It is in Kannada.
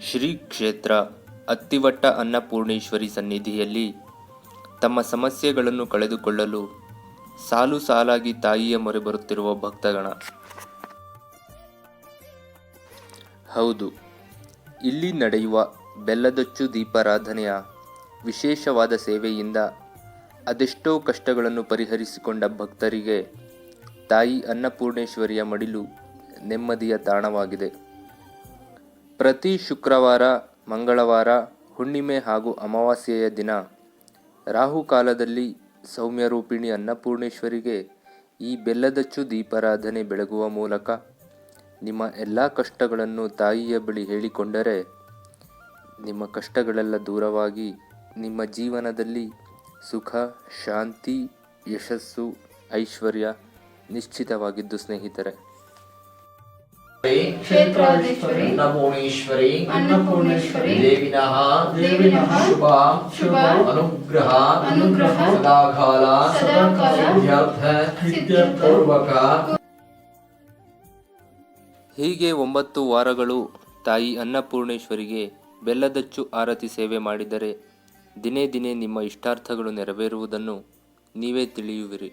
ಶ್ರೀ ಕ್ಷೇತ್ರ ಅತ್ತಿವಟ್ಟ ಅನ್ನಪೂರ್ಣೇಶ್ವರಿ ಸನ್ನಿಧಿಯಲ್ಲಿ ತಮ್ಮ ಸಮಸ್ಯೆಗಳನ್ನು ಕಳೆದುಕೊಳ್ಳಲು ಸಾಲು ಸಾಲಾಗಿ ತಾಯಿಯ ಮೊರೆ ಬರುತ್ತಿರುವ ಭಕ್ತಗಣ. ಹೌದು, ಇಲ್ಲಿ ನಡೆಯುವ ಬೆಲ್ಲದಚ್ಚು ದೀಪಾರಾಧನೆಯ ವಿಶೇಷವಾದ ಸೇವೆಯಿಂದ ಅದೆಷ್ಟೋ ಕಷ್ಟಗಳನ್ನು ಪರಿಹರಿಸಿಕೊಂಡ ಭಕ್ತರಿಗೆ ತಾಯಿ ಅನ್ನಪೂರ್ಣೇಶ್ವರಿಯ ಮಡಿಲು ನೆಮ್ಮದಿಯ ತಾಣವಾಗಿದೆ. ಪ್ರತಿ ಶುಕ್ರವಾರ, ಮಂಗಳವಾರ, ಹುಣ್ಣಿಮೆ ಹಾಗೂ ಅಮಾವಾಸ್ಯೆಯ ದಿನ ರಾಹುಕಾಲದಲ್ಲಿ ಸೌಮ್ಯರೂಪಿಣಿ ಅನ್ನಪೂರ್ಣೇಶ್ವರಿಗೆ ಈ ಬೆಲ್ಲದಚ್ಚು ದೀಪಾರಾಧನೆ ಬೆಳಗುವ ಮೂಲಕ ನಿಮ್ಮ ಎಲ್ಲ ಕಷ್ಟಗಳನ್ನು ತಾಯಿಯ ಬಳಿ ಹೇಳಿಕೊಂಡರೆ ನಿಮ್ಮ ಕಷ್ಟಗಳೆಲ್ಲ ದೂರವಾಗಿ ನಿಮ್ಮ ಜೀವನದಲ್ಲಿ ಸುಖ, ಶಾಂತಿ, ಯಶಸ್ಸು, ಐಶ್ವರ್ಯ ನಿಶ್ಚಿತವಾಗಿದ್ದು ಸ್ನೇಹಿತರೆ. ಕ್ಷೇತ್ರಾಧೀಶ್ವರಿ ಅನ್ನಪೂರ್ಣೇಶ್ವರಿ ಅನ್ನಪೂರ್ಣೇಶ್ವರಿ ದೇವಿನಃ ದೇವಿನಃ ಶುಭ ಶುಭ ಅನುಗ್ರಹ ಅನುಗ್ರಹ ಸದಾಕಾಲ ಸದಾಕಾಲ ಸಿದ್ಧಾರ್ಥ ಸಿದ್ಧಾರ್ಥ ಪೂರ್ವಕ. ಹೀಗೆ ಒಂಬತ್ತು ವಾರಗಳು ತಾಯಿ ಅನ್ನಪೂರ್ಣೇಶ್ವರಿಗೆ ಬೆಲ್ಲದಚ್ಚು ಆರತಿ ಸೇವೆ ಮಾಡಿದರೆ ದಿನೇ ದಿನೇ ನಿಮ್ಮ ಇಷ್ಟಾರ್ಥಗಳು ನೆರವೇರುವುದನ್ನು ನೀವೇ ತಿಳಿಯುವಿರಿ.